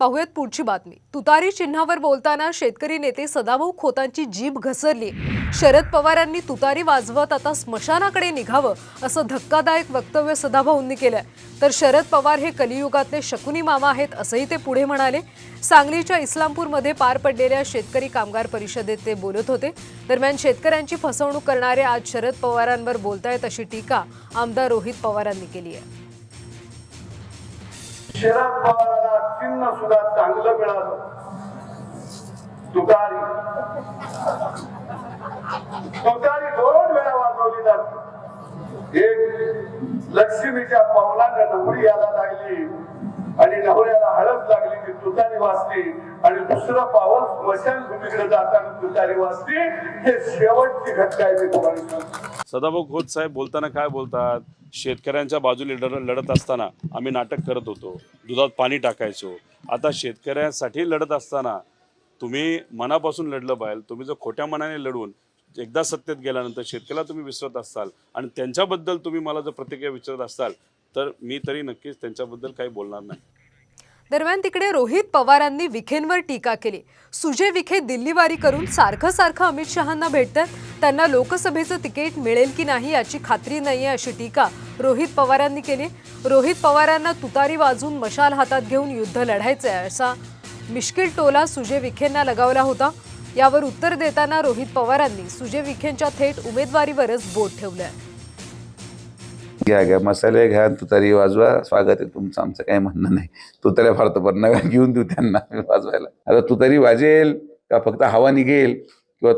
पाहुयात पुढची बातमी. तुतारी चिन्हावर बोलताना शेतकरी नेते सदाभाऊ खोतांची जीभ घसरली. शरद पवारांनी तुतारी वाजवत आता स्मशानाकडे निघावं असं धक्कादायक वक्तव्य सदाभाऊंनी केलंय. तर शरद पवार हे कलियुगातले शकुनी मामा आहेत असंही ते पुढे म्हणाले. सांगलीच्या इस्लामपूरमध्ये पार पडलेल्या शेतकरी कामगार परिषदेत ते बोलत होते. दरम्यान शेतकऱ्यांची फसवणूक करणारे आज शरद पवारांवर बोलतायत अशी टीका आमदार रोहित पवारांनी केली आहे. शरद पवारांना चिन्ह सुद्धा चांगलं मिळालं. तुतारी लक्ष्मीच्या पावलानं नवरी यायला लागली. आणि नवऱ्याला हळद लागली की तुतारी वाचली आणि दुसरं पावल स्मशान भूमीकडे जाताना तुतारी वाचली हे शेवटची घटना आहे मी तुम्हाला सदाभाऊ खोत साहेब बोलताना काय बोलतात? शेतकऱ्यांच्या बाजूने लढत असताना आम्ही नाटक करत होतो. दुधात पाणी टाकायचो. आता शेतकऱ्यांसाठी लढत असताना तुम्ही मनापासून लढलं पाहिजे. तुम्ही जर खोट्या मनाने लढून एकदा सत्तेत गेल्यानंतर शेतकऱ्याला तुम्ही विसरत असाल आणि त्यांच्याबद्दल तुम्ही मला जर प्रतिक्रिया विचारत असाल तर मी तरी नक्कीच त्यांच्याबद्दल काही बोलणार नाही. दरम्यान तिकडे रोहित पवारांनी विखेंवर टीका केली. सुजय विखे दिल्लीवारी करून सारखं सारखं अमित शहांना भेटतात. त्यांना लोकसभेचं तिकीट मिळेल की नाही याची खात्री नाही आहे अशी टीका रोहित पवारांनी केली. रोहित पवारांना तुतारी वाजून मशाल हातात घेऊन युद्ध लढायचं आहे असा मिश्किल टोला सुजय विखेंना लगावला होता. यावर उत्तर देताना रोहित पवारांनी सुजय विखेंच्या थेट उमेदवारीवरच बोट ठेवलंय. घ्या घ्या मसाले घ्या तुतारी वाजवा. स्वागत आहे तुमचं आमचं काही म्हणणं नाही. तुताऱ्या फार तर नव्या घेऊन देऊ त्यांना वाजवायला. आता तुतारी वाजेल का फक्त हवा निघेल? किंवा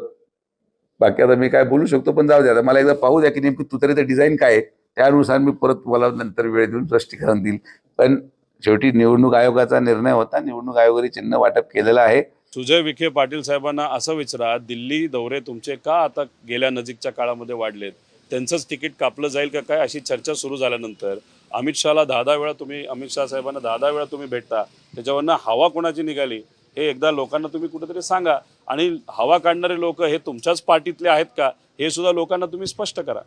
बाकी आता मी काय बोलू शकतो पण जाऊ द्या आता मला एकदा पाहू द्या की नेमकी तुतारीचं डिझाईन काय आहे. त्यानुसार मी परत तुम्हाला नंतर वेळ देऊन स्पष्टीकरण देईल. पण शेवटी निवडणूक आयोगाचा निर्णय होता. निवडणूक आयोगाने चिन्ह वाटप केलेलं आहे. सुजय विखे पाटील साहेबांना असं विचारा दिल्ली दौरे तुमचे का आता गेल्या नजीकच्या काळामध्ये वाढलेत? त्यांचंच तिकीट कापलं जाईल का काय? अशी चर्चा सुरू झाल्यानंतर अमित शहाला दहा दहा वेळा तुम्ही अमित शहा साहेबांना दहा दहा वेळा तुम्ही भेटता त्याच्यावरनं हवा कोणाची निघाली? हे एकदा लोकांना तुम्ही कुठेतरी सांगा. आणि हवा काढणारे लोक हे तुमच्याच पार्टीतले आहेत का? हे सुद्धा लोकांना तुम्ही स्पष्ट करा.